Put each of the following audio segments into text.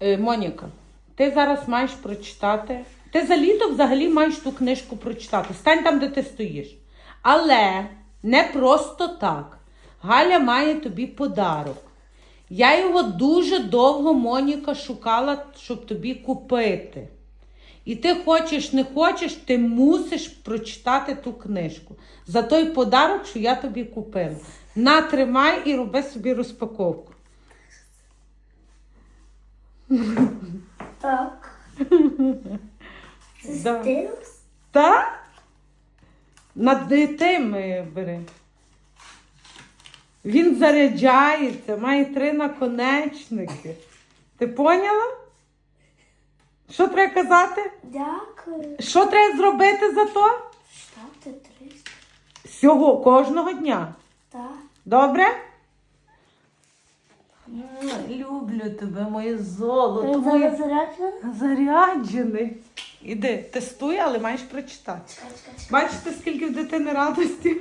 Е, Моніка, ти зараз маєш прочитати. Ти за літо взагалі маєш ту книжку прочитати. Стань там, де ти стоїш. Але не просто так. Галя має тобі подарок. Я його дуже довго, Моніка, шукала, щоб тобі купити. І ти хочеш, не хочеш, ти мусиш прочитати ту книжку за той подарок, що я тобі купила. На, тримай і роби собі розпаковку. Так. Це Да. стилус? Так? Над тим е, бери. Він заряджається, має три наконечники. Ти поняла? Що треба казати? Дякую. Що треба зробити за то? Штати 300. Всього кожного дня. Так. Добре? Люблю тебе, моє золото. Моє зараз заряджений? заряджений. Іди, тестуй, але маєш прочитати. Чекай, чекай, чекай. Бачите, скільки в дитини радості?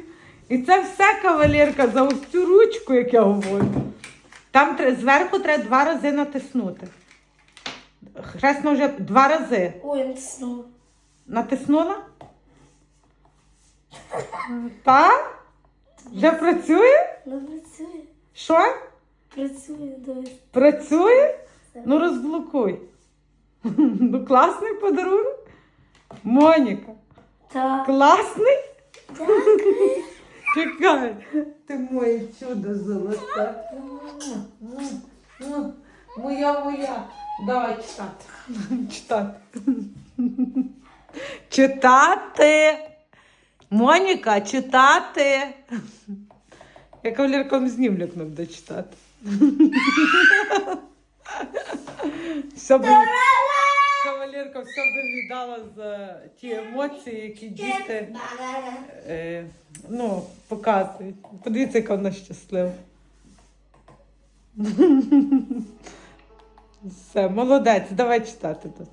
І це все кавалерка за ось цю ручку, як я говорю. Там тре- зверху треба два рази натиснути. Хресно вже два рази. Ой, снув. Натиснула? Так? Вже працює? Ну, працює. Що? Працює, дивись. Працює? Ну розблокуй. Ну, класний подарунок. Моніка, Так. класний? Дякую. Чекай, ти моє чудо золоте. Моя, моя. Давай читати. Читати. Читати. Моніка, читати. Я кавалерком знімлю, як не буде читати. Все би, кавалерка все би віддала за ті емоції, які діти е, ну, показують. Подивіться, яка вона щаслива. Все, молодець, давай читати тут.